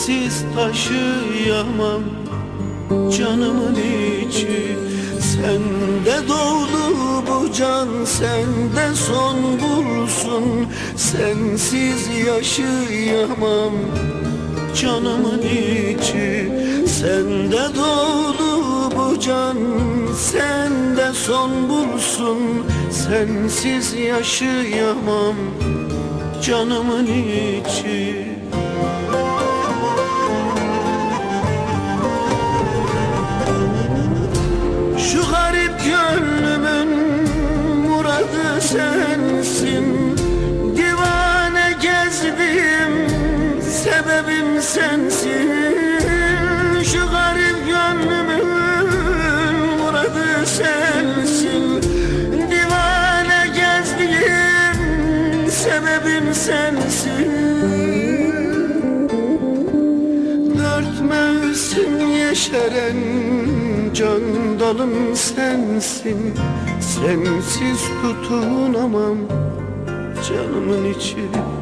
Sensiz taşıyamam canımın içi. Sende doğdu bu can sende son bulsun. Sensiz yaşayamam canımın içi. Sende doğdu bu can sende son bulsun. Sensiz yaşayamam canımın içi sensin Şu garip gönlümün muradı sensin. Divane gezdim sebebim sensin. Dört mevsim yeşeren can dalım sensin. Sensiz tutunamam canımın içi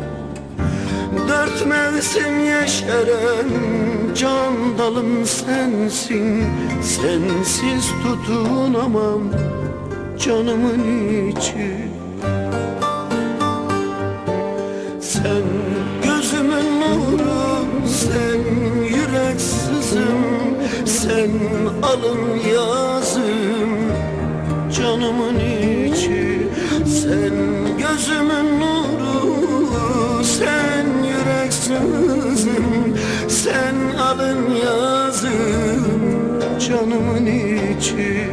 Dört mevsim yeşeren can dalım sensin. Sensiz tutunamam canımın içi. Sen gözümün nuru, sen yürek sızım Sen alın yazım, canımın Sen alın yazım, canımın içi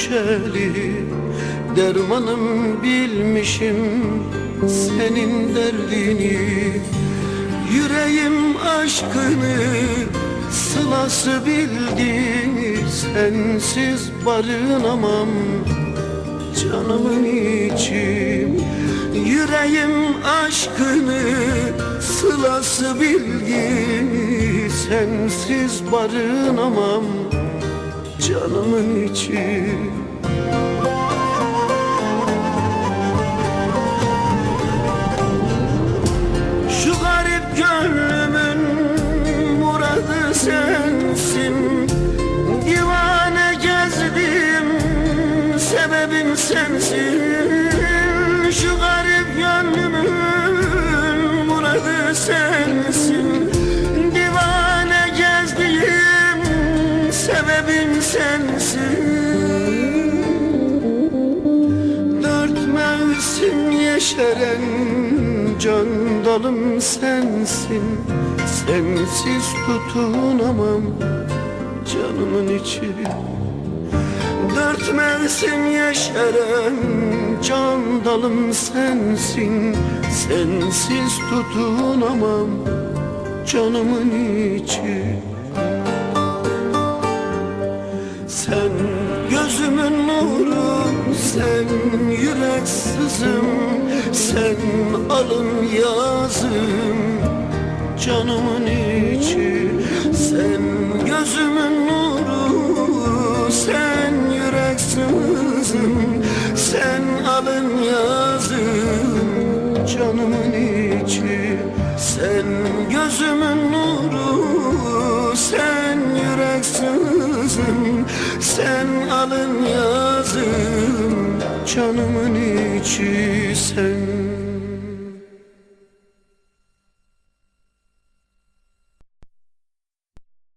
düşeli. Dermanım bilmişim senin derdini. Yüreğim aşkını sılası bildi Sensiz barınamam. Canımın içim Yüreğim aşkını sılası bildi Sensiz barınamam canımın içi. Şu garip gönlümün muradı sensin. Divane gezdim sebebim sensin. Şu garip gönlümün muradı sensin yeşeren can dalım sensin. Sensiz tutunamam canımın içi. Dört mevsim yeşeren can dalım sensin. Sensiz tutunamam canımın içi sen yürek sızım Sen alın yazım, canımın içi Sen gözümün nuru, sen yürek sızım Sen alın yazım, canımın içi Sen gözümün nuru, sen yürek sızım Sen alın yazım, canımın içi sen